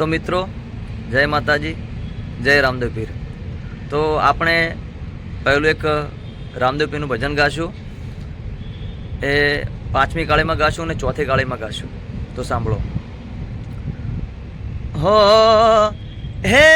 તો મિત્રો, જય માતાજી, જય રામદેવ પીર. તો આપણે પહેલું એક, રામદેવ પીરનું ભજન ગાશું. એ પાંચમી કાળીમાં ગાશું અને ચોથી કાળીમાં ગાશું. તો સાંભળો. હો, હે,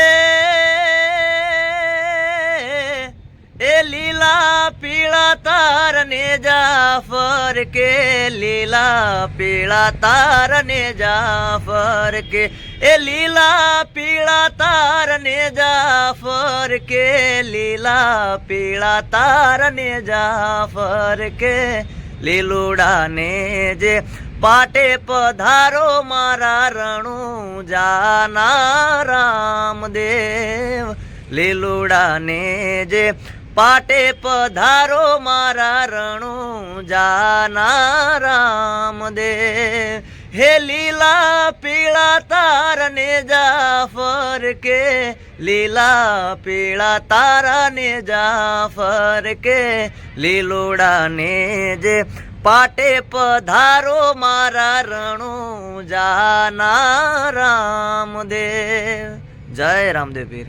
એ લીલા પીળા તાર ને જાફર કે, લીલા પીળા તાર ને જાફર કે, એ લીલા પીળા તાર ને જાફર કે, લીલા પીળા તાર ને જાફર કે લીલુડા ને જે પાટે પધારો મારા રણુ જાના રામદેવ લીલુડા ને જે પાટે પધારો મારા રણુ જાના રામદેવ. હે લીલા પીળા તારને જાફર કે, લીલા પીળા તારાને જાફર કે, લીલોડા ને જે પાટે પધારો મારા રણુ જાના રામદેવ. જય રામદેવ પીર.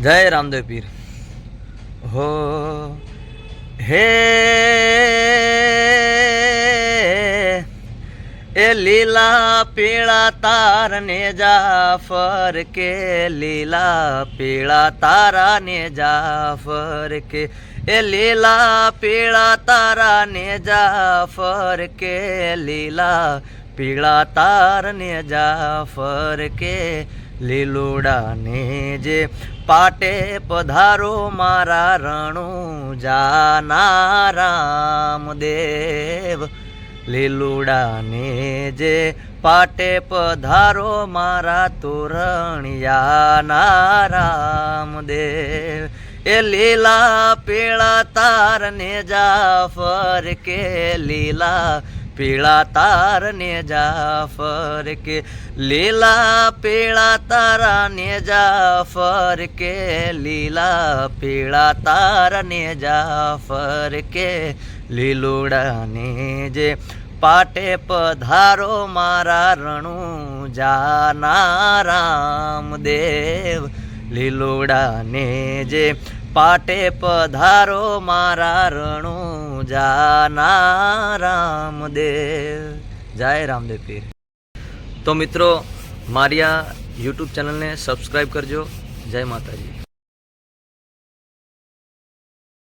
જય રામદેવ પીર. હો, હે, એ લીલા પીળા તારને જાફર કે, લીલા પીળા તારાને જાફર કે, એ લીલા પીળા તારાને જાફર કે, લીલા પીળા તારને જાફર કે લીલુડાને જે પાટે પધારો મારા રણુ જાના રામદેવ લીલુડાને જે પાટે પધારો મારા તોરણિયાના રામદેવ એ લીલા પીળા તારને જાફર કે લીલા પીળા તારને જાફર કે લીલા પીળા તારાને જાફર કે લીલા પીળા તારને જાફર કે લીલુડાને જે પાટે પધારો મારા રણુ જાના રામદેવ. લીલુડાને જે પાટે પધારો મારા રણુ, જાના રામદેવ. જય રામદેવ પીર. તો મિત્રો, મારી આ યુટ્યુબ ચેનલને સબસ્ક્રાઈબ કરજો. જય માતાજી.